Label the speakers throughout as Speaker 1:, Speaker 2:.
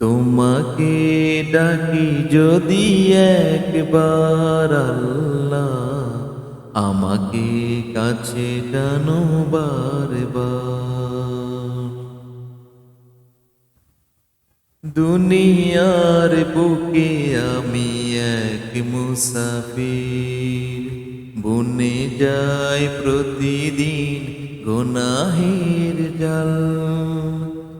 Speaker 1: তোমাকে ডাকি যদি একবার আল্লাহ আমাকে কাছে টানো বারবার। দুনিয়ার বুকে আমি এক মুসাফির, বনে যাই প্রতিদিন গুনাহের জাল।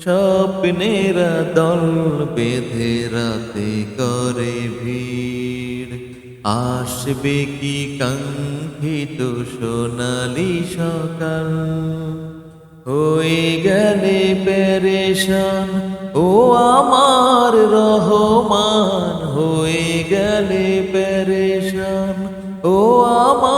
Speaker 1: স্বপ্নেরা দল বেঁধে রাতে করে ভিড়। আসবে কি কাঙ্ক্ষিত সোনালি সকাল? হয়ে গেলে পেরেশান, ও আমার রহমান। হয়ে গেলে পেরেশান, ও আমার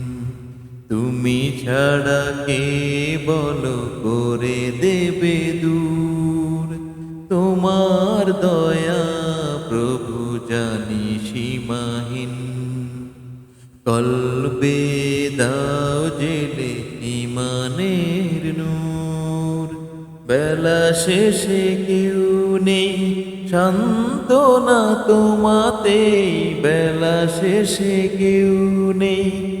Speaker 1: তুমি ছাড়া কে বলো করে দেবে দূর? তোমার দয়া প্রভু জানি সীমাহীন। কলবে দাও জেলে ইমানের নূর। বেলা শেষে কেউ নেই সান্ত্বনা তোমাতে বেলা শেষে কেউ নেই